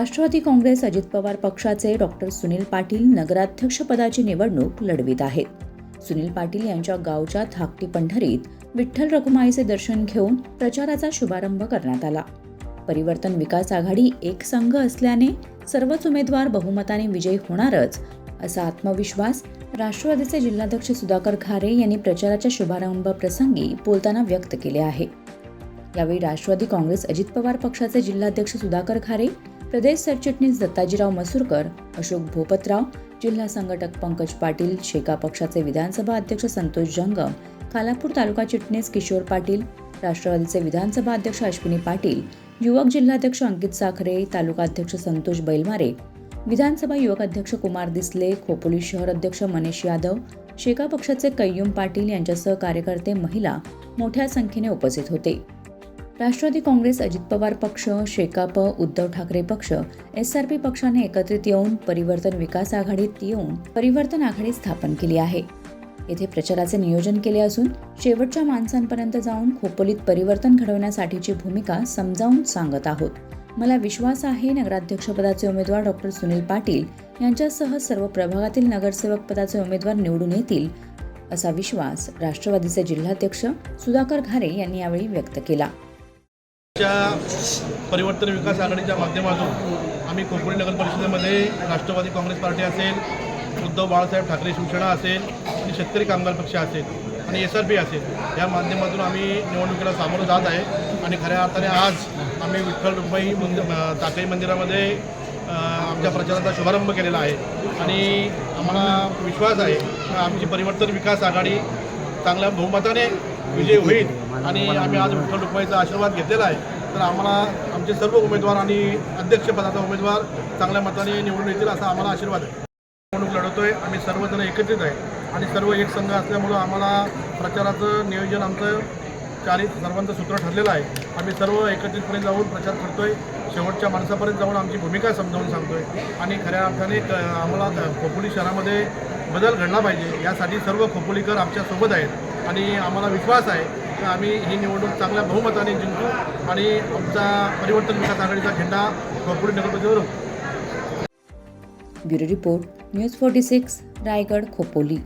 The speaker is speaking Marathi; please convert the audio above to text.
राष्ट्रवादी काँग्रेस अजित पवार पक्षाचे डॉक्टर सुनील पाटील नगराध्यक्षपदाची निवडणूक लढवित आहेत. सुनील पाटील यांच्या गावच्या थाकटी पंढरीत विठ्ठल रखुमाईचे दर्शन घेऊन प्रचाराचा शुभारंभ करण्यात आला. परिवर्तन विकास आघाडी एक संघ असल्याने सर्वच उमेदवार बहुमताने विजयी होणारच असा आत्मविश्वास राष्ट्रवादीचे जिल्हाध्यक्ष सुधाकर खारे यांनी प्रचाराच्या शुभारंभ प्रसंगी बोलताना व्यक्त केले आहे. यावेळी राष्ट्रवादी काँग्रेस अजित पवार पक्षाचे जिल्हाध्यक्ष सुधाकर खारे प्रदेश सरचिटणीस दत्ताजीराव मसूरकर अशोक भोपतराव जिल्हा संघटक पंकज पाटील शेका पक्षाचे विधानसभा अध्यक्ष संतोष जंगम खालापूर तालुका चिटणीस किशोर पाटील राष्ट्रवादीचे विधानसभा अध्यक्ष अश्विनी पाटील युवक जिल्हाध्यक्ष अंकित साखरे तालुका अध्यक्ष संतोष बैलमारे विधानसभा युवक अध्यक्ष कुमार दिसले खोपोली शहर अध्यक्ष मनीष यादव शेका पक्षाचे कय्यूम पाटील यांच्यासह कार्यकर्ते महिला मोठ्या संख्येने उपस्थित होते. राष्ट्रवादी काँग्रेस अजित पवार पक्ष शेकाप उद्धव ठाकरे पक्ष एस आर पी पक्षाने एकत्रित येऊन परिवर्तन विकास आघाडीत येऊन परिवर्तन आघाडी स्थापन केली आहे. येथे प्रचाराचे नियोजन केले असून शेवटच्या माणसांपर्यंत जाऊन खोपोलीत परिवर्तन घडवण्यासाठीची भूमिका समजावून सांगत आहोत. मला विश्वास आहे नगराध्यक्षपदाचे उमेदवार डॉक्टर सुनील पाटील यांच्यासह सर्व प्रभागातील नगरसेवक पदाचे उमेदवार निवडून येतील असा विश्वास राष्ट्रवादीचे जिल्हाध्यक्ष सुधाकर घारे यांनी यावेळी व्यक्त केला. च्या परिवर्तन विकास आघाडीच्या माध्यमातून आम्ही कोकणी नगर परिषदेमध्ये राष्ट्रवादी काँग्रेस पार्टी असेल उद्धव बाळासाहेब ठाकरे शिवसेना असेल आणि शेतकरी कामगार पक्ष असेल आणि एस आर पी असेल या माध्यमातून आम्ही निवडणुकीला सामोरं जात आहे. आणि खऱ्या अर्थाने आज आम्ही विठ्ठल रुक्माई मंदिर ताकई मंदिरामध्ये आमच्या प्रचाराचा शुभारंभ केलेला आहे. आणि आम्हाला विश्वास आहे की आमची परिवर्तन विकास आघाडी चांगल्या बहुमताने विजय होईल. आणि आम्ही आज विठ्ठल रुक्माईचा आशीर्वाद घेतलेला आहे. तर आम्हाला आमचे सर्व उमेदवार आणि अध्यक्षपदाचा उमेदवार चांगल्या मताने निवडून येतील असा आम्हाला आशीर्वाद आहे. निवडणूक लढवतोय आम्ही सर्वजण एकत्रित आहे. आणि सर्व एक संघ असल्यामुळं आम्हाला प्रचाराचं नियोजन आमचं चारी सर्वांचं सूत्र ठरलेलं आहे. आम्ही सर्व एकत्रितपणे जाऊन प्रचार करतोय. शेवटच्या माणसापर्यंत जाऊन आमची भूमिका समजावून सांगतोय. आणि खऱ्या अर्थाने क- आम्हाला खोपोली शहरामध्ये बदल घडला पाहिजे. यासाठी सर्व खोपोलीकर आमच्यासोबत आहेत. आणि आम्हाला विश्वास आहे आम्ही ही निवडणूक चांगल्या बहुमताने जिंकू आणि आमचा परिवर्तन विकास आघाडीचा झेंडा भरपूर नगरपतीवर bureau report news forty six Raigad Khopoli.